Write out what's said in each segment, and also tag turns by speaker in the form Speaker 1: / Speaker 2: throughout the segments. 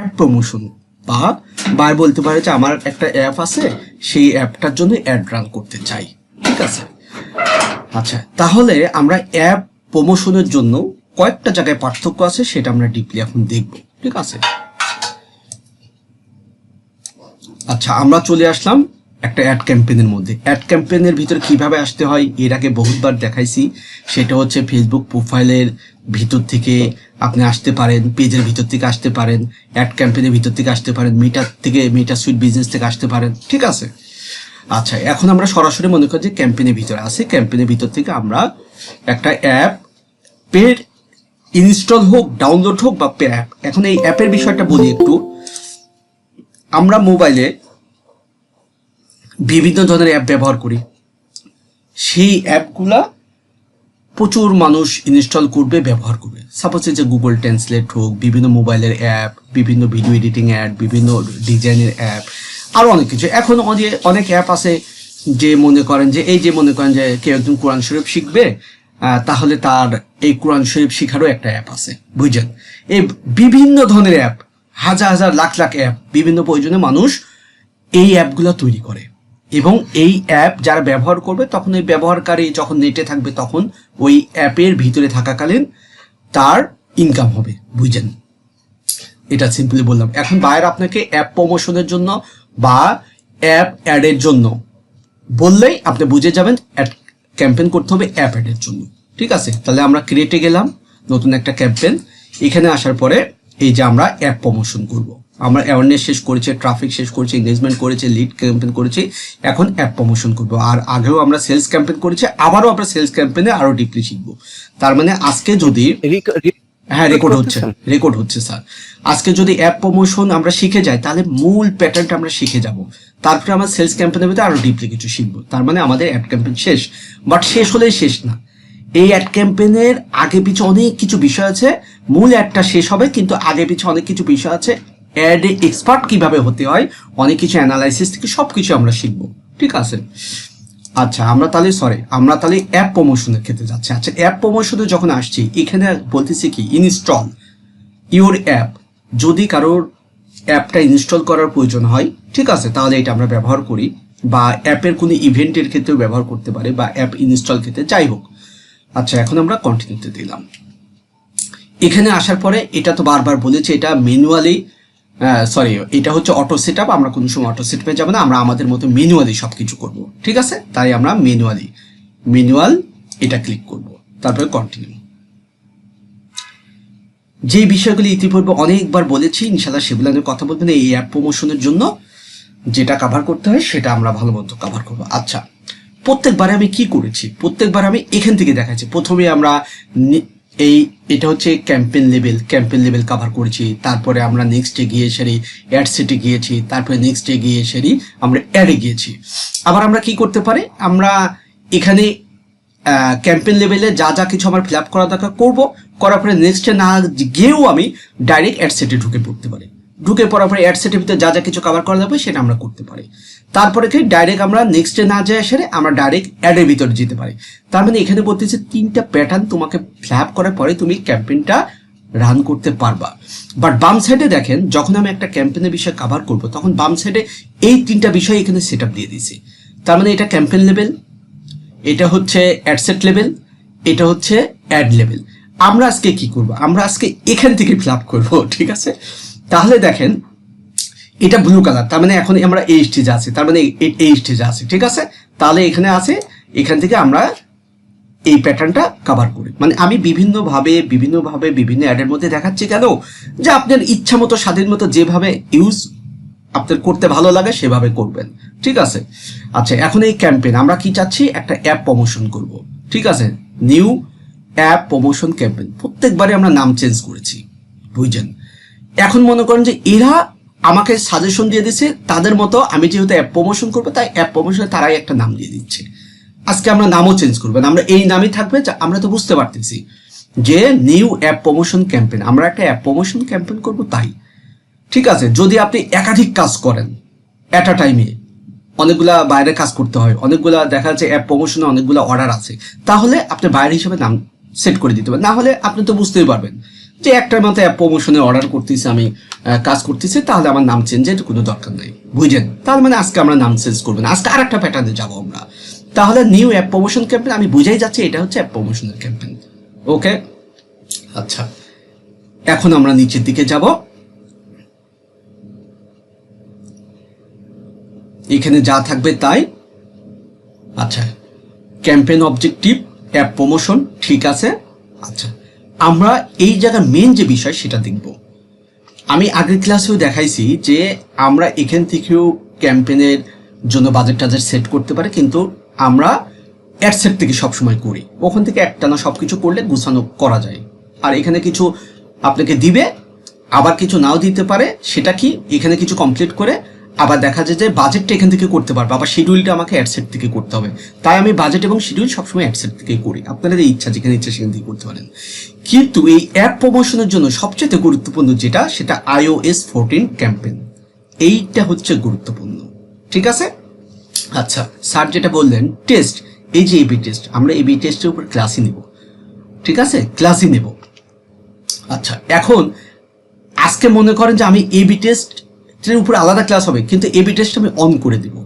Speaker 1: App promotion বা buyer বলতে পারে যে আমার একটা অ্যাপ আছে, সেই অ্যাপটার জন্য অ্যাড রান করতে চাই। ঠিক আছে? আচ্ছা তাহলে আমরা অ্যাপ প্রমোশনের জন্য কয়েকটা জায়গায় পার্থক্য আছে, সেটা আমরা ডিপলি এখন দেখব। ঠিক আছে? আচ্ছা আমরা চলে আসলাম একটা অ্যাড ক্যাম্পেইনের মধ্যে। অ্যাড ক্যাম্পেইনের ভিতরে কীভাবে আসতে হয়, এর আগে বহুতবার দেখাইছি। সেটা হচ্ছে ফেসবুক প্রোফাইলের ভিতর থেকে আপনি আসতে পারেন, পেজের ভিতর থেকে আসতে পারেন অ্যাড ক্যাম্পেনের ভিতর থেকে আসতে পারেন মিটার থেকে মিটার সুইট বিজনেস থেকে আসতে পারেন, ঠিক আছে? আচ্ছা এখন আমরা সরাসরি মনে করি যে ক্যাম্পেনের ভিতরে আছি। ক্যাম্পেনের ভিতর থেকে আমরা একটা অ্যাপ পেড ইনস্টল হোক ডাউনলোড হোক বা অ্যাপ এখন এই অ্যাপের বিষয়টা বলি একটু। আমরা মোবাইলে বিভিন্ন ধরনের অ্যাপ ব্যবহার করি। সেই অ্যাপগুলা প্রচুর মানুষ ইনস্টল করবে, ব্যবহার করবে। সাপোজ যে গুগল ট্রান্সলেট হোক, বিভিন্ন মোবাইলের অ্যাপ, বিভিন্ন ভিডিও এডিটিং অ্যাপ বিভিন্ন ডিজাইনের অ্যাপ আরও অনেক কিছু। এখন অনেক অনেক অ্যাপ আছে যে মনে করেন যে, এই যে মনে করেন যে কেউ একজন কোরআন শরীফ শিখবে তাহলে তার এই কোরআন শরীফ শিখারও একটা অ্যাপ আছে, বুঝছেন? এই বিভিন্ন ধরনের অ্যাপ, হাজার হাজার লাখ লাখ অ্যাপ, বিভিন্ন প্রয়োজনে মানুষ এই অ্যাপগুলো তৈরি করে। এবং এই অ্যাপ যারা ব্যবহার করবে, তখন ওই ব্যবহারকারী যখন নেটে থাকবে, তখন ওই অ্যাপের ভিতরে থাকাকালীন তার ইনকাম হবে, বুঝছেন? এটা সিম্পলি বললাম। এখন বাইরে আপনাকে অ্যাপ প্রমোশনের জন্য বা অ্যাপ অ্যাডের জন্য বললেই আপনি বুঝে যাবেন অ্যাড ক্যাম্পেইন করতে হবে অ্যাপ অ্যাডের জন্য। ঠিক আছে? তাহলে আমরা ক্রিয়েটে গেলাম, নতুন একটা ক্যাম্পেইন এখানে আসার পরে এই যে আমরা অ্যাপ প্রমোশন করব। আমরা অ্যাওয়ারনেস শেষ করেছি ট্রাফিক শেষ করেছি এঙ্গেজমেন্ট করেছি লিড ক্যাম্পেন করেছি এখন অ্যাপ প্রমোশন করব। আর আগেও আমরা সেলস ক্যাম্পেন করেছি আবারও আমরা সেলস ক্যাম্পেনে আরও ডিপলি শিখব। তার মানে আজকে যদি হ্যাঁ রেকর্ড হচ্ছে রেকর্ড হচ্ছে স্যার আজকে যদি অ্যাপ প্রমোশন আমরা শিখে যাই তাহলে মূল প্যাটার্নটা আমরা শিখে যাব। তারপরে আমরা সেলস ক্যাম্পেনের ভিতরে আরও ডিপলি কিছু শিখব। তার মানে আমাদের অ্যাড ক্যাম্পেন শেষ। বাট শেষ হলেই শেষ না। এই অ্যাড ক্যাম্পেনের আগে পিছে অনেক কিছু বিষয় আছে মূল অ্যাডটা শেষ হবে কিন্তু আগে পিছে অনেক কিছু বিষয় আছে অ্যাড এক্সপার্ট কীভাবে হতে হয়, অনেক কিছু অ্যানালাইসিস থেকে সব কিছু আমরা শিখব। ঠিক আছে? আচ্ছা আমরা তাহলে সরি আমরা তাহলে অ্যাপ প্রমোশনের ক্ষেত্রে যাচ্ছি। আচ্ছা অ্যাপ প্রমোশনে যখন আসছি, এখানে বলতেছি কি ইনস্টল ইউর অ্যাপ যদি কারোর অ্যাপটা ইনস্টল করার প্রয়োজন হয়, ঠিক আছে, তাহলে এটা আমরা ব্যবহার করি। বা অ্যাপের কোনো ইভেন্টের ক্ষেত্রেও ব্যবহার করতে পারে, বা অ্যাপ ইনস্টল ক্ষেত্রে, যাই হোক। আচ্ছা এখন আমরা কন্টিনিউতে দিলাম। এখানে আসার পরে, এটা তো বারবার বলেছি, এটা ম্যানুয়ালি সরি এটা হচ্ছে অটো সেট আমরা কোনো সময় অটো সেট পেয়ে যাব না, আমরা আমাদের মতো ম্যানুয়ালি সব কিছু করব, ঠিক আছে? তাই আমরা ম্যানুয়ালি ম্যানুয়াল এটা ক্লিক করব, তারপরে কন্টিনিউ যে বিষয়গুলি ইতিপূর্বে অনেকবার বলেছি ইনশাল্লাহ সেগুলো নিয়ে কথা বলবেন এই অ্যাপ প্রমোশনের জন্য যেটা কভার করতে হয়, সেটা আমরা ভালো মতো কভার করব। আচ্ছা প্রত্যেকবারে আমি কি করেছি? প্রত্যেকবার আমি এখান থেকে দেখাচ্ছি। প্রথমে আমরা এই, এটা হচ্ছে campaign level campaign level cover করেছি। তারপরে আমরা নেক্সটে গিয়ে সেরি অ্যাড সেটে গিয়েছি, তারপরে নেক্সটে গিয়ে সেরি আমরা অ্যাডে গিয়েছি। আবার আমরা কি করতে পারি? আমরা এখানে ক্যাম্পেন লেভেলে যা যা কিছু আমার ফিল আপ করা দরকার করব, করার পরে নেক্সটে না গিয়েও আমি ডাইরেক্ট অ্যাড সেটে ঢুকে পড়তে পারি। ঢুকে পড়ার পরে অ্যাড সেটের ভিতরে যা যা কিছু কভার করা যাবে সেটা আমরা করতে পারি। তারপরে কি? ডাইরেক্ট আমরা নেক্সটে না যায় সেরে আমরা ডাইরেক্ট অ্যাডের ভিতরে যেতে পারি। তার মানে এখানে বলতেছে তিনটা প্যাটার্ন তোমাকে ফ্ল্যাপ করার পরে তুমি ক্যাম্পেইনটা রান করতে পারবা। বাট বাম সাইডে দেখেন, যখন আমি একটা ক্যাম্পেইনের বিষয় কভার করব, তখন বাম সাইডে এই তিনটা বিষয় এখানে সেট দিয়ে দিয়েছি। তার মানে এটা ক্যাম্পেইন লেভেল এটা হচ্ছে অ্যাডসেট লেভেল এটা হচ্ছে অ্যাড লেভেল আমরা আজকে কি করব? আমরা আজকে এখান থেকে ফ্ল্যাপ করব, ঠিক আছে? তাহলে দেখেন, এটা ব্লু কালার তার মানে এখন আমরা এই স্টেজে আছি, তার মানে এই- স্টেজে আছি, ঠিক আছে? তাহলে এখানে আছে, এখান থেকে আমরা এই প্যাটার্নটা কভার করি। মানে আমি বিভিন্নভাবে বিভিন্নভাবে, বিভিন্ন অ্যাডের মধ্যে দেখাচ্ছি কেন? যে আপনার ইচ্ছা মতো, স্বাধীন মতো যেভাবে ইউজ আপনার করতে ভালো লাগে, সেভাবে করবেন, ঠিক আছে? আচ্ছা এখন এই ক্যাম্পেইন আমরা কি চাচ্ছি? একটা অ্যাপ প্রমোশন করব, ঠিক আছে? নিউ অ্যাপ প্রমোশন ক্যাম্পেইন প্রত্যেকবারে আমরা নাম চেঞ্জ করেছি, বুঝছেন? এখন মনে করেন যে এরা আমাকে সাজেশন দিয়ে দিচ্ছে তাদের মতো আমি যেহেতু অ্যাপ প্রমোশন করব, তাই অ্যাপ প্রমোশনে তারাই একটা নাম দিয়ে দিচ্ছে। আজকে আমরা নামও চেঞ্জ করবেন আমরা এই নামই থাকবে আমরা তো বুঝতে পারতেছি যে নিউ অ্যাপ প্রমোশন ক্যাম্পেন আমরা একটা অ্যাপ প্রমোশন ক্যাম্পেন করব তাই। ঠিক আছে, যদি আপনি একাধিক কাজ করেন অ্যাট আ টাইমে অনেকগুলা বাইরে কাজ করতে হয়, অনেকগুলা দেখা যাচ্ছে অ্যাপ প্রমোশনে অনেকগুলো অর্ডার আছে, তাহলে আপনি বাইরে হিসেবে নাম সেট করে দিতে পারেন। না হলে আপনি তো বুঝতেই পারবেন। যে একটার অ্যাপ প্রমোশনে অর্ডার করতেছি, আমি কাজ করতেছি, তাহলে আমার নাম চেঞ্জের কোনো দরকার নেই। বুঝেন তাহলে মানে আজকে আমরা নাম চেঞ্জ করবেন আজকে আর একটা প্যাটার্নে যাব আমরা। তাহলে নিউ অ্যাপ প্রমোশন ক্যাম্পেন আমি বুঝাই যাচ্ছি এটা হচ্ছে অ্যাপ প্রমোশনের ক্যাম্পেন ওকে আচ্ছা। এখন আমরা নিচের দিকে যাব। এখানে যা থাকবে তাই। আচ্ছা। ক্যাম্পেন অবজেক্টিভ অ্যাপ প্রমোশন ঠিক আছে? আচ্ছা। আমরা এই জায়গার মেন যে বিষয় সেটা দেখব। আমি আগের ক্লাসেও দেখাইছি যে আমরা এখান থেকেও ক্যাম্পেনের জন্য বাজেট টাজেট সেট করতে পারি, কিন্তু আমরা অ্যাডসেট থেকে সবসময় করি। ওখান থেকে একটানা সব কিছু করলে গুছানো করা যায়। আর এখানে কিছু আপনাকে দিবে, আবার কিছু নাও দিতে পারে, সেটা কি এখানে কিছু কমপ্লিট করে আবার দেখা যায় যে বাজেটটা এখান থেকে করতে পারব, আবার শিডিউলটা আমাকে অ্যাডসেট থেকে করতে হবে। তাই আমি বাজেট এবং শিডিউল সবসময় অ্যাডসেট থেকে করি। আপনাদের ইচ্ছা, যেখানে ইচ্ছা সেখান থেকে করতে পারেন। কিন্তু এই অ্যাপ প্রমোশনের জন্য সবচেয়ে গুরুত্বপূর্ণ যেটা, সেটা আইওএস ফোরটিন ক্যাম্পেন এইটা হচ্ছে গুরুত্বপূর্ণ। ঠিক আছে? আচ্ছা স্যার যেটা বললেন টেস্ট এই যে এবি টেস্ট আমরা এবি টেস্টের উপর ক্লাসই নেব। ঠিক আছে? ক্লাসই নেব। আচ্ছা এখন আজকে মনে করেন যে আমি এবি টেস্টের উপরে আলাদা ক্লাস হবে, কিন্তু এবি টেস্ট আমি অন করে দিব।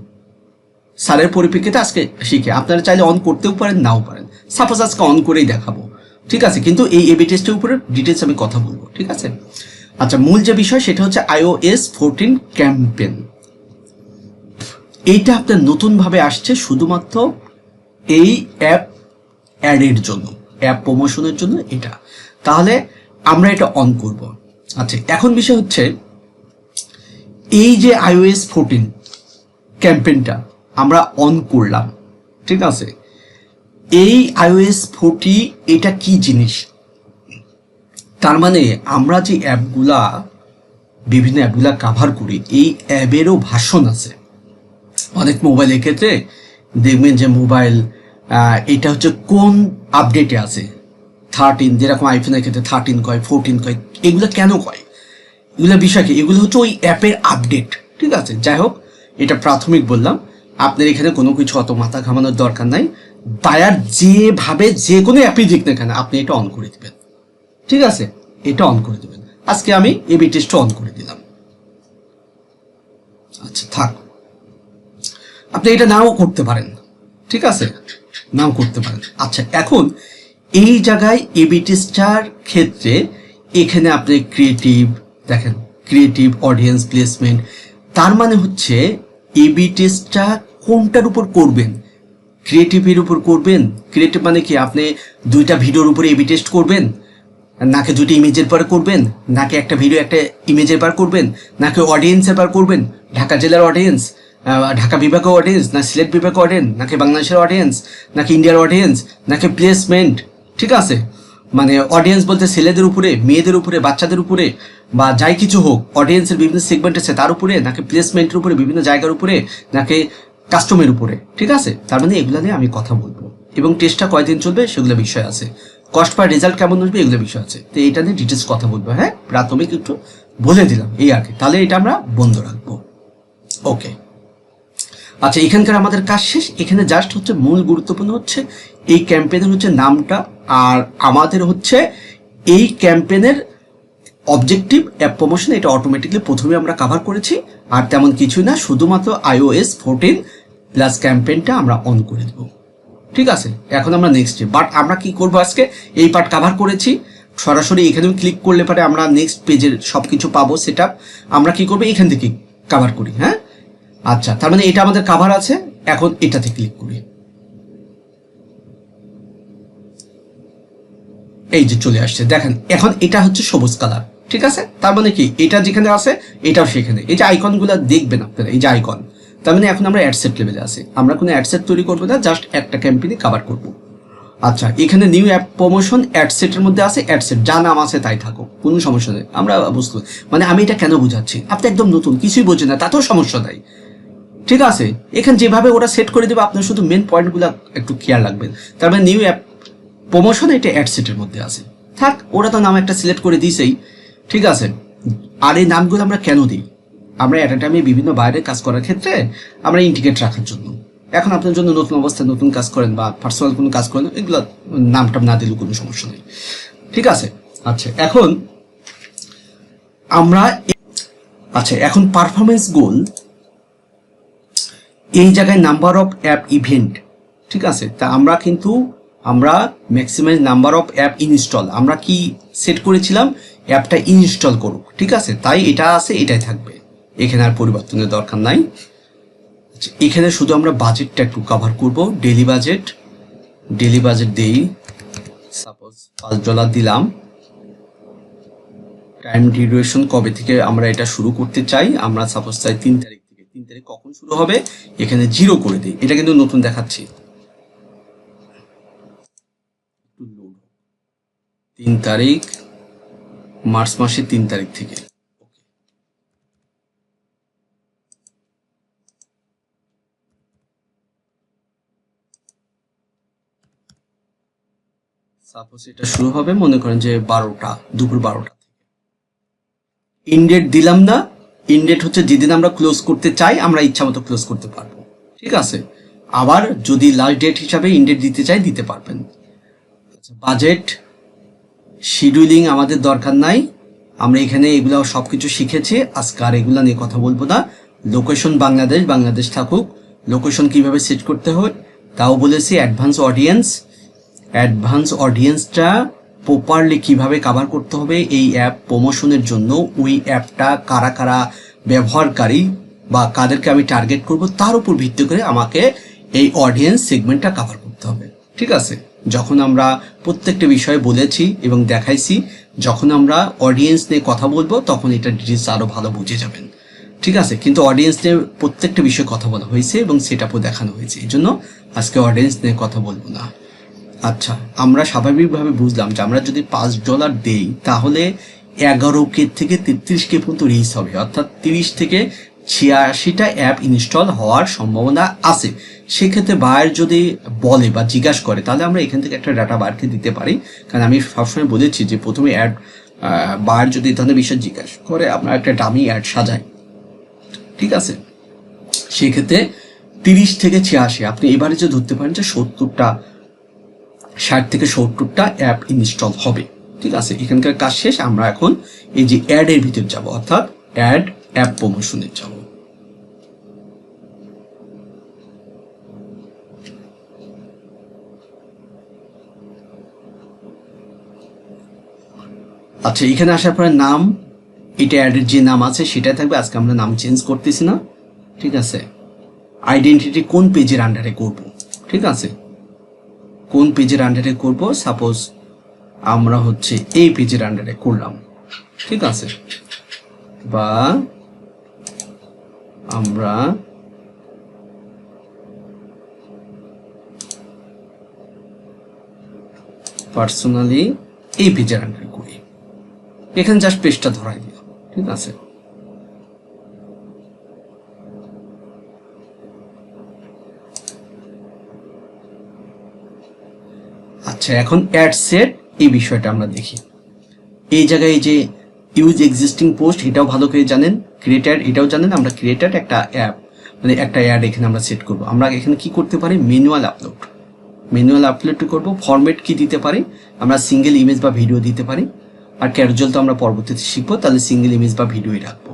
Speaker 1: স্যারের পরিপ্রেক্ষিতে আজকে শিখে। আপনারা চাইলে অন করতেও পারেন, নাও পারেন। সাপোজ আজকে অন করেই দেখাবো। ঠিক আছে? কিন্তু এই এবি টেস্টের উপরে ডিটেলস আমি কথা বলব, ঠিক আছে? আচ্ছা মূল যে বিষয় সেটা হচ্ছে আইওএস ফোরটিন ক্যাম্পেন এইটা আপনার নতুনভাবে আসছে শুধুমাত্র এই অ্যাপ অ্যাডের জন্য অ্যাপ প্রমোশনের জন্য এটা। তাহলে আমরা এটা অন করব। আচ্ছা এখন বিষয় হচ্ছে এই যে আইওএস ফোরটিন ক্যাম্পেনটা আমরা অন করলাম, ঠিক আছে? এই আইওএস ফোরটি এটা কি জিনিস? তার মানে আমরা যে অ্যাপগুলা, বিভিন্ন অ্যাপগুলা কাভার করি, এই অ্যাপেরও ভাষণ আছে। অনেক মোবাইলের ক্ষেত্রে দেখবেন যে মোবাইল এটা হচ্ছে কোন আপডেটে আছে? থার্টিন যেরকম আইফোনের ক্ষেত্রে থার্টিন কয় ফোরটিন কয়, এগুলো কেন কয়? এগুলো বিষয় কি এগুলো হচ্ছে ওই অ্যাপের আপডেট, ঠিক আছে? যাই হোক, এটা প্রাথমিক বললাম। আপনার এখানে কোনো কিছু অত মাথা ঘামানোর দরকার নাই। বায়ার যেভাবে যে কোনো অ্যাপই দিক না কেন, আপনি এটা অন করে দিবেন। ঠিক আছে? এটা অন করে দিবেন। আজকে আমি এবি টেস্টটা অন করে দিলাম। আচ্ছা থাক। আপনি এটা নাও করতে পারেন। ঠিক আছে? নাও করতে পারেন। আচ্ছা এখন এই জায়গায় এবি টেস্টার ক্ষেত্রে এখানে আপনি ক্রিয়েটিভ দেখেন ক্রিয়েটিভ অডিয়েন্স প্লেসমেন্ট তার মানে হচ্ছে এবি টেস্টটা কোনটার উপর করবেন? ক্রিয়েটিভের উপর করবেন? ক্রিয়েটিভ মানে কি, আপনি দুইটা ভিডিওর উপরে এবি টেস্ট করবেন? নাকি দুইটা ইমেজের পর করবেন? নাকি একটা ভিডিও একটা ইমেজের পর করবেন? নাকি অডিয়েন্সের পর করবেন? ঢাকা জেলার অডিয়েন্স ঢাকা বিভাগের অডিয়েন্স না সিলেট বিভাগের অডিয়েন্স নাকি বাংলাদেশের অডিয়েন্স নাকি ইন্ডিয়ার অডিয়েন্স নাকি প্লেসমেন্ট ঠিক আছে? মানে অডিয়েন্স বলতে ছেলেদের উপরে, মেয়েদের উপরে, বাচ্চাদের উপরে, বা যাই কিছু হোক অডিয়েন্সের বিভিন্ন সেগমেন্ট আছে তার উপরে, নাকি প্লেসমেন্টের উপরে, বিভিন্ন জায়গার উপরে, নাকি কাস্টমের উপরে, ঠিক আছে? তার মানে এগুলো নিয়ে আমি কথা বলব। এবং টেস্টটা কয়দিন চলবে সেগুলো বিষয় আছে। কস্ট পার রেজাল্ট কেমন আসবে এগুলো বিষয় আছে। তো এটা নিয়ে ডিটেলস কথা বলব হ্যাঁ? প্রাথমিক একটু বলে দিলাম, এই কি। তাহলে এটা আমরা বন্ধ রাখব। ওকে আচ্ছা এখানকার আমাদের কাজ শেষ। এখানে জাস্ট হচ্ছে মূল গুরুত্বপূর্ণ হচ্ছে এই ক্যাম্পেনের হচ্ছে নামটা আর আমাদের হচ্ছে এই ক্যাম্পেনের অবজেক্টিভ অ্যাপ প্রমোশন এটা অটোমেটিকলি প্রথমে আমরা কাভার করেছি। আর তেমন কিছুই না, শুধুমাত্র আইওএস ফোরটিন প্লাস ক্যাম্পেনটা আমরা অন করে দেবো। ঠিক আছে? এখন আমরা নেক্সট বাট আমরা কি করব আজকে? এই পার্ট কাভার করেছি। সরাসরি এখানেও ক্লিক করলে পরে আমরা নেক্সট পেজের সব কিছু পাবো সেটা আমরা কি করব? এখান থেকে কাভার করি হ্যাঁ? আচ্ছা তার মানে এটা আমাদের কাভার আছে, এখন এটাতে ক্লিক করি। এই যে চলে আসছে, দেখেন, এখন এটা হচ্ছে সবুজ কালার ঠিক আছে? তার মানে কি, এটা যেখানে আছে, এটাও সেখানে। এই যে আইকনগুলো দেখবেন আপনারা, এই যে আইকন তার মানে এখন আমরা অ্যাডসেট লেভেলে আছি। আমরা কোনো অ্যাডসেট তৈরি করব না জাস্ট একটা ক্যাম্পেইনে কভার করব। আচ্ছা এখানে নিউ অ্যাপ প্রমোশন অ্যাডসেটের মধ্যে আছে অ্যাডসেট যা নাম আছে তাই থাকুক, কোনো সমস্যা নেই। আমরা বুঝতে মানে আমি এটা কেন বুঝাচ্ছি? আপনি একদম নতুন, কিছুই বোঝেন না, তাতেও সমস্যা নাই। ঠিক আছে? এখানে যেভাবে ওরা সেট করে দেবে, আপনার শুধু মেন পয়েন্টগুলো একটু খেয়াল রাখবেন। তার মানে নিউ অ্যাপ প্রমোশন এটা অ্যাডসেটের মধ্যে আছে। থাক, ওরা তো নাম একটা সিলেক্ট করে দিয়েছেই ঠিক আছে? আর এই নামগুলো আমরা কেন দিই? আমরা অ্যাট টাইমে বিভিন্ন বাইরে কাজ করার ক্ষেত্রে আমরা ইন্ডিকেট রাখার জন্য। এখন আপনার জন্য নতুন অবস্থায় নতুন কাজ করেন বা পার্সোনাল কোনো কাজ করেন, এগুলো নামটা না দিলেও কোনো সমস্যা নেই। ঠিক আছে? আচ্ছা এখন আমরা আচ্ছা এখন পারফরমেন্স গোল এই জায়গায় নাম্বার অফ অ্যাপ ইভেন্ট ঠিক আছে? তা আমরা কিন্তু আমরা maximum number of app install আমরা কি সেট করেছিলাম? অ্যাপটা ইনস্টল করুক ঠিক আছে? তাই এটা আছে এটাই থাকবে। এখানে আর পরিবর্তনের দরকার নাই। আচ্ছা, এখানে শুধু আমরা বাজেটটা একটু কভার করব। ডেলি বাজেট ডেলি বাজেট দেই। সাপোজ পাঁচ ডলার দিলাম। টাইম ডিউরেশন কবে থেকে আমরা এটা শুরু করতে চাই? আমরা সাপোজ চাই তিন তারিখ। তিন তারিখ কখন শুরু হবে, এখানে জিরো করে দিই। এটা কিন্তু নতুন দেখাচ্ছি। তিন তারিখ, মার্চ মাসের তিন তারিখ থেকে। এটা শুরু হবে, মনে করেন যে বারোটা, দুপুর বারোটা ইনডেট দিলাম না ইনডেট হচ্ছে যেদিন আমরা ক্লোজ করতে চাই, আমরা ইচ্ছা মতো ক্লোজ করতে পারব। ঠিক আছে? আবার যদি লাস্ট ডেট হিসাবে ইনডেট দিতে চাই, দিতে পারবেন। বাজেট শিডিউলিং আমাদের দরকার নাই। আমরা এখানে এগুলো সব কিছু শিখেছি। আজকে আর এগুলো নিয়ে কথা বলব না। লোকেশন বাংলাদেশ বাংলাদেশ থাকুক। লোকেশন কীভাবে সেট করতে হয়, তাও বলেছি অ্যাডভান্স অডিয়েন্স অ্যাডভান্স অডিয়েন্সটা প্রপারলি কীভাবে কভার করতে হবে এই অ্যাপ প্রমোশনের জন্য, ওই অ্যাপটা কারা কারা ব্যবহারকারী বা কাদেরকে আমি টার্গেট করব, তার উপর ভিত্তি করে আমাকে এই অডিয়েন্স সেগমেন্টটা কভার করতে হবে। ঠিক আছে? যখন আমরা প্রত্যেকটা বিষয়ে বলেছি এবং দেখাইছি, যখন আমরা অডিয়েন্স নিয়ে কথা বলব, তখন এটা ডিটেলস আরও ভালো বুঝে যাবেন। ঠিক আছে? কিন্তু অডিয়েন্স নিয়ে প্রত্যেকটা বিষয়ে কথা বলা হয়েছে এবং সেটাও দেখানো হয়েছে। এই জন্য আজকে অডিয়েন্স নিয়ে কথা বলব না। আচ্ছা আমরা স্বাভাবিকভাবে বুঝলাম যে আমরা যদি পাঁচ ডলার দেই, তাহলে এগারো কে থেকে তেত্রিশ কে পর্যন্ত রিচ হবে। অর্থাৎ তিরিশ থেকে ছিয়াশিটা অ্যাপ ইনস্টল হওয়ার সম্ভাবনা আছে। সেক্ষেত্রে বায়ার যদি বলে বা জিজ্ঞাসা করে, তাহলে আমরা এখান থেকে একটা ডাটা বায়ারকে দিতে পারি। কারণ আমি সবসময় বলেছি যে প্রথমে অ্যাড বায়ার যদি ধরনের বিষয় জিজ্ঞাসা করে আমরা একটা ডামি অ্যাড সাজাই ঠিক আছে? সেক্ষেত্রে তিরিশ থেকে ছিয়াশি, আপনি এবারে যে ধরতে পারেন যে সত্তরটা ষাট থেকে সত্তরটা অ্যাপ ইনস্টল হবে। ঠিক আছে, এখানকার কাজ শেষ, আমরা এখন এই যে অ্যাড এর ভিতর যাব, অর্থাৎ অ্যাড অ্যাপ প্রমোশনের যাব। আচ্ছা এখানে আসার পরে নাম, এটা অ্যাডের যে নাম আছে, সেটাই থাকবে, আজকে আমরা নাম চেঞ্জ করতেছি না। ঠিক আছে আইডেন্টিটি কোন পেজের আন্ডারে করব। ঠিক আছে কোন পেজের আন্ডারে করব? সাপোজ আমরা হচ্ছে এই পেজের আন্ডারে করলাম। ঠিক আছে? বা আমরা পার্সোনালি এই পেজের আন্ডারে করি। এখানে জাস্ট পেজটা ধরাই দিলাম। ঠিক আছে? আচ্ছা এখন অ্যাড সেট এই বিষয়টা আমরা দেখি। এই জায়গায় যে ইউজ এক্সিস্টিং পোস্ট এটাও ভালো করে জানেন ক্রিয়েটার এটাও জানেন, আমরা ক্রিয়েটার একটা অ্যাপ মানে একটা অ্যাড এখানে আমরা সেট করব। আমরা এখানে কি করতে পারি? ম্যানুয়াল আপলোড ম্যানুয়াল আপলোড করব ফরম্যাট কি দিতে পারি? আমরা সিঙ্গেল ইমেজ বা ভিডিও দিতে পারি। আর ক্যারুজাল তো আমরা পরবর্তীতে শিখব, তাহলে সিঙ্গেল ইমেজ বা ভিডিওই রাখব।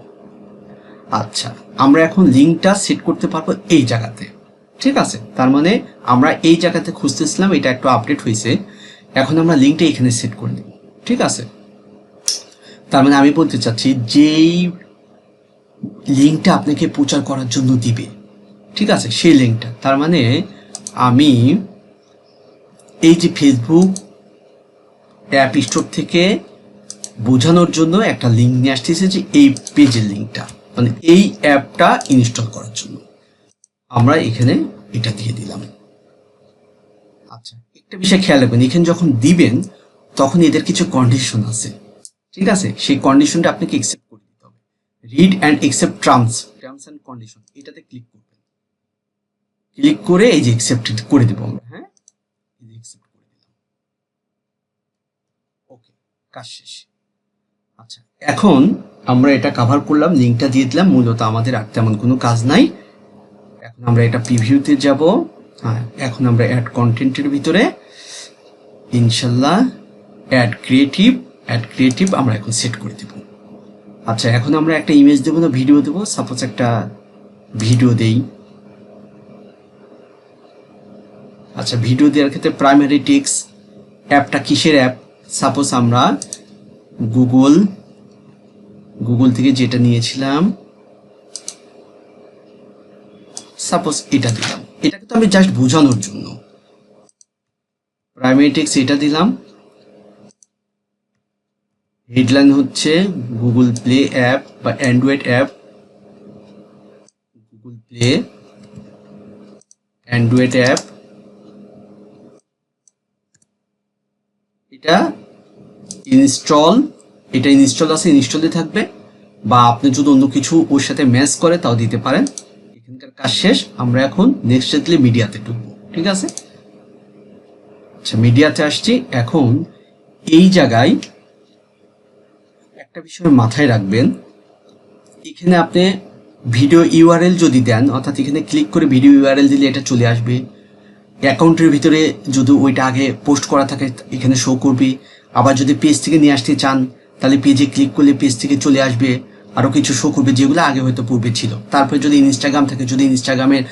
Speaker 1: আচ্ছা আমরা এখন লিঙ্কটা সেট করতে পারব এই জায়গাতে। ঠিক আছে? তার মানে আমরা এই জায়গাতে খুঁজতেছিলাম, এটা একটু আপডেট হয়েছে এখন আমরা লিঙ্কটা এখানে সেট করে নিব ঠিক আছে? তার মানে আমি বলতে চাচ্ছি, যেই লিঙ্কটা আপনাকে প্রচার করার জন্য দিবে, ঠিক আছে? সেই লিঙ্কটা তার মানে আমি এই যে ফেসবুক অ্যাপ স্টোর থেকে বোঝানোর জন্য একটা লিঙ্ক নিয়ে আসতেছে যে এই পেজের লিঙ্কটা মানে এই অ্যাপটা ইনস্টল করার জন্য। আমরা এখানে এটা দিয়ে দিলাম। আচ্ছা একটা বিষয় খেয়াল রাখবেন, এখানে যখন দিবেন, তখন এদের কিছু কন্ডিশন আছে। ঠিক আছে? সেই কন্ডিশনটা আপনাকে একসেপ্ট করে দিতে হবে। Read and accept terms terms and condition এটাতে ক্লিক করবেন। ক্লিক করে এই যে একসেপ্ট করে দেবো আমরা হ্যাঁ? করে ওকে, কাজ শেষ। আচ্ছা এখন আমরা এটা কভার করলাম লিঙ্কটা দিয়ে দিলাম। মূলত আমাদের আর তেমন কোনো কাজ নাই। আমরা এটা প্রিভিউতে যাব। হ্যাঁ এখন আমরা অ্যাড কন্টেন্টের ভিতরে। ইনশাল্লাহ অ্যাড ক্রিয়েটিভ অ্যাড ক্রিয়েটিভ আমরা এখন সেট করে দেব। আচ্ছা এখন আমরা একটা ইমেজ দেবো না ভিডিও দেবো। সাপোজ একটা ভিডিও দেই। আচ্ছা ভিডিও দেওয়ার ক্ষেত্রে প্রাইমারি টেক্স অ্যাপটা কিসের অ্যাপ সাপোজ আমরা গুগল গুগল থেকে যেটা নিয়েছিলাম সাপোজ এটা দিলাম। এটাকে তো আমি জাস্ট বোঝানোর জন্য। প্রাইমেটিক্স এটা দিলাম। হেডলাইন হচ্ছে গুগল প্লে অ্যাপ বা Android app Google Play Android app এটা ইনস্টল এটা ইনস্টল আছে ইনস্টলে থাকবে। বা আপনি যদি অন্য কিছু ওর সাথে ম্যাচ করে, তাও দিতে পারেন। এখানকার কাজ শেষ, আমরা এখন নেক্সট দিলে মিডিয়াতে ঢুকবো, ঠিক আছে? আচ্ছা মিডিয়াতে আসছি। এখন এই জায়গায় একটা বিষয় মাথায় রাখবেন, এখানে আপনি ভিডিও ইউআরএল যদি দেন, অর্থাৎ এখানে ক্লিক করে ভিডিও ইউআরএল দিলে এটা চলে আসবে। অ্যাকাউন্টের ভিতরে যদি ওইটা আগে পোস্ট করা থাকে, এখানে শো করবে। আবার যদি পেজ থেকে নিয়ে আসতে চান, তাহলে পেজে ক্লিক করলে পেজ থেকে চলে আসবে। আরও কিছু শো করবে যেগুলো আগে হয়তো পূর্বে ছিল। তারপরে যদি ইনস্টাগ্রাম থাকে, যদি ইনস্টাগ্রামের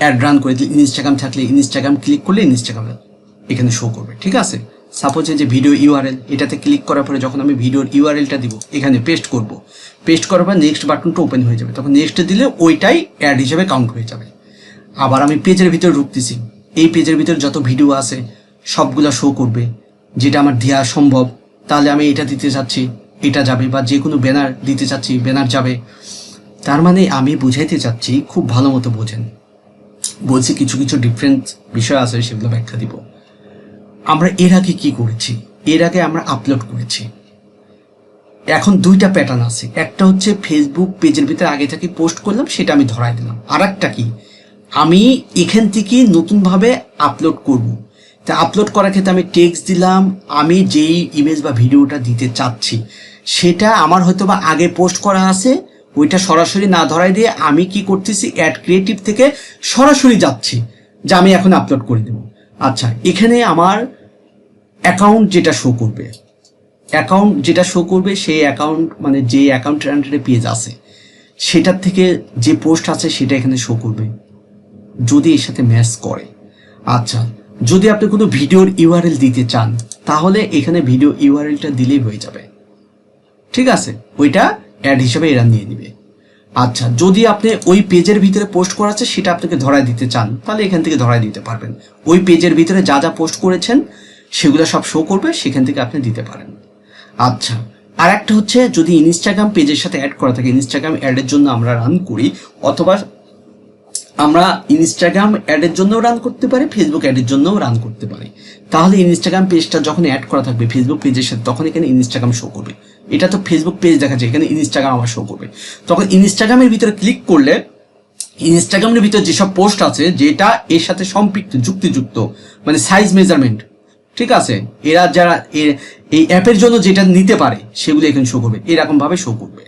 Speaker 1: অ্যাড রান করে ইনস্টাগ্রাম থাকলে ইনস্টাগ্রাম ক্লিক করলে ইনস্টাগ্রাম এখানে শো করবে, ঠিক আছে? সাপোজ যে ভিডিও ইউআরএল এটাতে ক্লিক করার পরে যখন আমি ভিডিওর ইউআরএলটা দিব, এখানে পেস্ট করব। পেস্ট করার পর নেক্সট বাটনটা ওপেন হয়ে যাবে। তখন নেক্সট দিলে ওইটাই অ্যাড হিসেবে কাউন্ট হয়ে যাবে। আবার আমি পেজের ভিতরে ঢুকতেছি। এই পেজের ভিতরে যত ভিডিও আছে, সবগুলা শো করবে। যেটা আমার দেওয়া সম্ভব, তাহলে আমি এটা দিতে চাচ্ছি এটা যাবে বা যে কোনো ব্যানার দিতে চাচ্ছি, ব্যানার যাবে। তার মানে আমি বুঝাইতে চাচ্ছি, খুব ভালো মতো বোঝেন। বলছি কিছু কিছু ডিফারেন্ট বিষয় আছে, সেগুলো ব্যাখ্যা দিব। আমরা এর আগে কি করেছি? এর আগে আমরা আপলোড করেছি। এখন দুইটা প্যাটার্ন আছে। একটা হচ্ছে ফেসবুক পেজের ভিতরে আগে থেকে পোস্ট করলাম, সেটা আমি ধরাই দিলাম। আর একটা কি? আমি এখান থেকে নতুনভাবে আপলোড করব। তা আপলোড করার ক্ষেত্রে আমি টেক্সট দিলাম, আমি যেই ইমেজ বা ভিডিওটা দিতে চাচ্ছি সেটা আমার হয়তো বা আগে পোস্ট করা আছে, ওইটা সরাসরি না ধরাই দিয়ে আমি কি করতেছি অ্যাড ক্রিয়েটিভ থেকে সরাসরি যাচ্ছি, যে আমি এখন আপলোড করে দেব। আচ্ছা এখানে আমার অ্যাকাউন্ট যেটা শো করবে অ্যাকাউন্ট যেটা শো করবে সেই অ্যাকাউন্ট মানে যে অ্যাকাউন্ট আন্ডারে পেজ আছে, সেটার থেকে যে পোস্ট আছে সেটা এখানে শো করবে, যদি এর সাথে ম্যাচ করে। আচ্ছা যদি আপনি কোনো ভিডিওর ইউআরএল দিতে চান, তাহলে এখানে ভিডিও ইউআরএলটা দিলেই হয়ে যাবে। ঠিক আছে? ওইটা অ্যাড হিসেবে এরা নিয়ে নিবে। আচ্ছা যদি আপনি ওই পেজের ভিতরে পোস্ট করা আছে, সেটা আপনাকে ধরায় দিতে চান, তাহলে এখান থেকে ধরায় দিতে পারবেন। ওই পেজের ভিতরে যা যা পোস্ট করেছেন, সেগুলো সব শো করবে, সেখান থেকে আপনি দিতে পারেন। আচ্ছা আর একটা হচ্ছে, যদি ইনস্টাগ্রাম পেজের সাথে অ্যাড করা থাকে ইনস্টাগ্রাম অ্যাডের জন্য আমরা রান করি, অথবা আমরা ইনস্টাগ্রাম অ্যাডের জন্যও রান করতে পারি ফেসবুক অ্যাডের জন্যও রান করতে পারি। তাহলে ইনস্টাগ্রাম পেজটা যখন অ্যাড করা থাকবে ফেসবুক পেজের সাথে, তখন এখানে ইনস্টাগ্রাম শো করবে। এটা তো ফেসবুক পেজ দেখা যায় এখানে ইনস্টাগ্রাম আমার শো করবে। তখন ইনস্টাগ্রামের ভিতরে ক্লিক করলে ইনস্টাগ্রামের ভিতরে যেসব পোস্ট আছে, যেটা এর সাথে সম্পৃক্ত, যুক্তিযুক্ত মানে সাইজ মেজারমেন্ট ঠিক আছে? এরা যারা এই অ্যাপের জন্য যেটা নিতে পারে, সেগুলো এখানে শো করবে এরকম ভাবে শো করবে।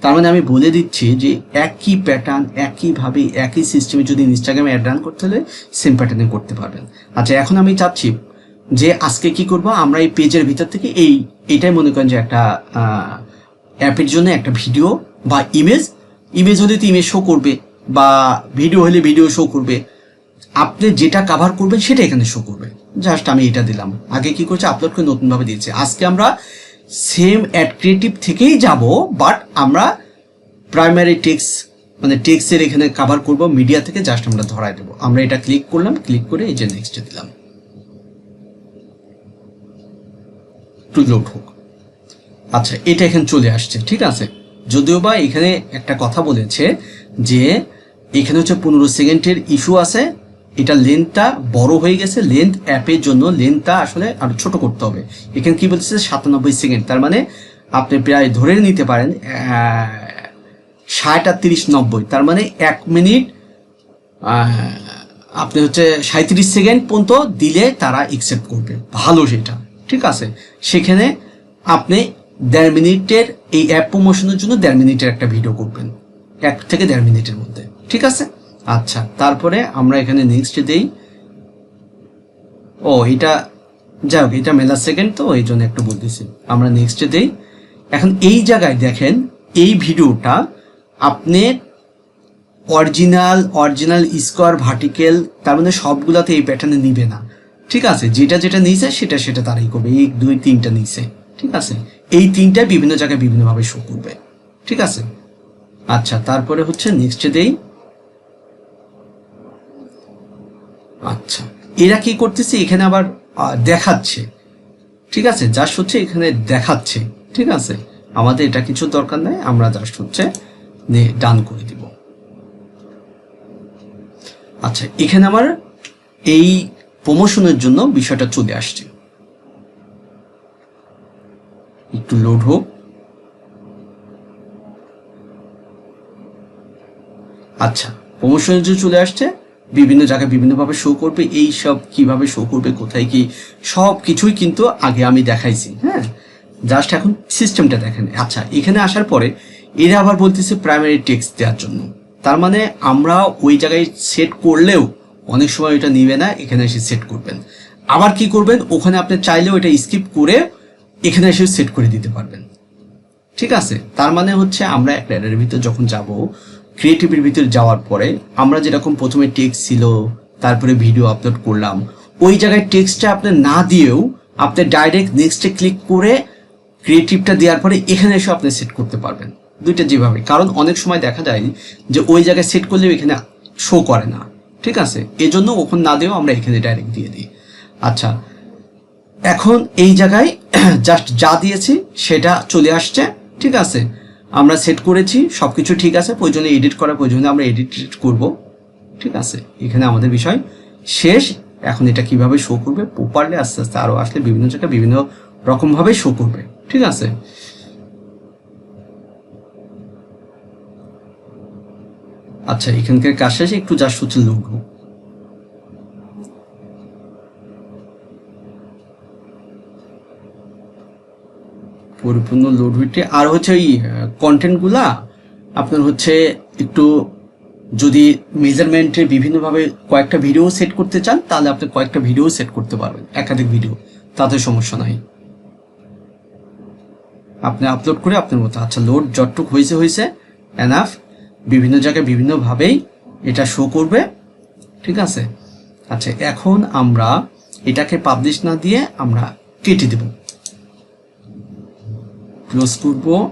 Speaker 1: তার মানে আমি বলে দিচ্ছি যে একই প্যাটার্ন একইভাবে, একই সিস্টেমে যদি ইনস্টাগ্রামে অ্যাড রান করতে হলে সেম প্যাটার্নে করতে পারবেন। আচ্ছা এখন আমি চাচ্ছি যে আজকে কি করব? আমরা এই পেজের ভিতর থেকে এই এটাই মনে করেন যে একটা অ্যাপের জন্য একটা ভিডিও বা ইমেজ ইমেজ হলে তো ইমেজ শো করবে বা ভিডিও হলে ভিডিও শো করবে। আপনি যেটা কাভার করবেন সেটা এখানে শো করবে। জাস্ট আমি এটা দিলাম। আগে কি করছে? আপলোড করে নতুনভাবে দিয়েছে। আজকে আমরা সেম অ্যাড ক্রিয়েটিভ থেকেই যাব বাট আমরা প্রাইমারি টেক্স মানে টেক্সের এখানে কাভার করব মিডিয়া থেকে জাস্ট আমরা ধরাই দেবো। আমরা এটা ক্লিক করলাম ক্লিক করে এই যে নেক্সটে দিলাম। লোড হোক। আচ্ছা এটা এখানে চলে আসছে, ঠিক আছে? যদিও বা এখানে একটা কথা বলেছে যে এখানে হচ্ছে পনেরো সেকেন্ডের ইস্যু আছে, এটা লেন্থটা বড় হয়ে গেছে লেন্থ অ্যাপের জন্য লেন্থটা আসলে আরও ছোট করতে হবে। এখানে কি বলছে? সাতানব্বই সেকেন্ড। তার মানে আপনি প্রায় ধরে নিতে পারেন ষাট আর তিরিশ নব্বই। তার মানে এক মিনিট আপনি হচ্ছে সাঁত্রিশ সেকেন্ড পর্যন্ত দিলে তারা একসেপ্ট করবে। ভালো সেটা। ঠিক আছে। সেখানে আপনি দেড় মিনিটের এই অ্যাপ প্রমোশনের জন্য দেড় মিনিটের একটা ভিডিও করবেন। এক থেকে দেড় মিনিটের মধ্যে। ঠিক আছে? আচ্ছা তারপরে আমরা এখানে নেক্সট দেই। ও, এটা যাই হোক, এটা মেলা সেকেন্ড তো, এই জন্য একটু বলতেছি। আমরা নেক্সট দেই। এখন এই জায়গায় দেখেন, এই ভিডিওটা আপনি অরিজিনাল অরিজিনাল স্কোয়ার ভার্টিক্যাল তার মানে সবগুলাতে এই প্যাটার্নে নিবে না। ঠিক আছে, যেটা যেটা নিছে সেটা সেটা তারাই করবে। এই দুই, তিনটা নিছে ঠিক আছে? এই তিনটা বিভিন্ন জায়গায় বিভিন্নভাবে শো করবে। ঠিক আছে? আচ্ছা তারপরে হচ্ছে নেক্সটে দেই আচ্ছা এরা কি করতেছে? এখানে আবার দেখাচ্ছে। ঠিক আছে? জাস্ট হচ্ছে এখানে দেখাচ্ছে। ঠিক আছে? আমাদের এটা কিছু দরকার নাই, আমরা জাস্ট হচ্ছে ডান করে দিব। আচ্ছা এখানে আমার এই প্রমোশনের জন্য বিষয়টা চলে আসছে। একটু লোড হোক। আচ্ছা প্রমোশনের জন্য চলে আসছে। বিভিন্ন জায়গায় বিভিন্নভাবে শো করবে। এই সব কীভাবে শো করবে, কোথায় কি, সব কিছুই কিন্তু আগে আমি দেখাইছি হ্যাঁ? জাস্ট এখন সিস্টেমটা দেখেন। আচ্ছা এখানে আসার পরে এরা আবার বলতেছে প্রাইমারি টেক্সট দেওয়ার জন্য। তার মানে আমরা ওই জায়গায় সেট করলেও অনেক সময় এটা নিবে না, এখানে এসে সেট করবেন। আবার কি করবেন? ওখানে আপনি চাইলেও এটা স্কিপ করে এখানে এসে সেট করে দিতে পারবেন। ঠিক আছে? তার মানে হচ্ছে আমরা একটা অ্যাডের ভিতর যখন যাব ক্রিয়েটিভের ভিতর যাওয়ার পরে আমরা যেরকম প্রথমে টেক্সট ছিল, তারপরে ভিডিও আপলোড করলাম, ওই জায়গায় টেক্সটটা আপনি না দিয়েও আপনি ডাইরেক্ট নেক্সটে ক্লিক করে ক্রিয়েটিভটা দেওয়ার পরে এখানে এসে আপনি সেট করতে পারবেন। দুইটা যেভাবে। কারণ অনেক সময় দেখা যায় যে ওই জায়গায় সেট করলেও এখানে শো করে না। ঠিক আছে? এজন্য ওখানে না দিয়েও আমরা এখানে ডাইরেক্ট দিয়ে দিই। আচ্ছা এখন এই জায়গায় জাস্ট যা দিয়েছি সেটা চলে আসছে, ঠিক আছে? আমরা সেট করেছি সব কিছু ঠিক আছে, প্রয়োজনে এডিট করা প্রয়োজনে আমরা এডিট করব, ঠিক আছে? এখানে আমাদের বিষয় শেষ। এখন এটা কীভাবে শো করবে? প্রপারলি আস্তে আস্তে আরও আসলে বিভিন্ন জায়গায় বিভিন্ন রকমভাবে শো করবে, ঠিক আছে? আচ্ছা এখানকার কাজ শেষে একটু হচ্ছে লোক। হোক পরিপূর্ণ লোড হইতে, আর হচ্ছে ওই কন্টেন্টগুলা আপনার হচ্ছে একটু যদি মেজারমেন্টে বিভিন্নভাবে কয়েকটা ভিডিও সেট করতে চান, তাহলে আপনি কয়েকটা ভিডিও সেট করতে পারবেন, একাধিক ভিডিও তাতে সমস্যা নাই। আপনি আপলোড করে আপনার মতো আচ্ছা লোড যতটুক হয়েছে হয়েছে এনাফ বিভিন্ন জায়গায় বিভিন্নভাবেই এটা শো করবে। ঠিক আছে? আচ্ছা এখন আমরা এটাকে পাবলিশ না দিয়ে আমরা কেটে দেব। ক্লোজ করব।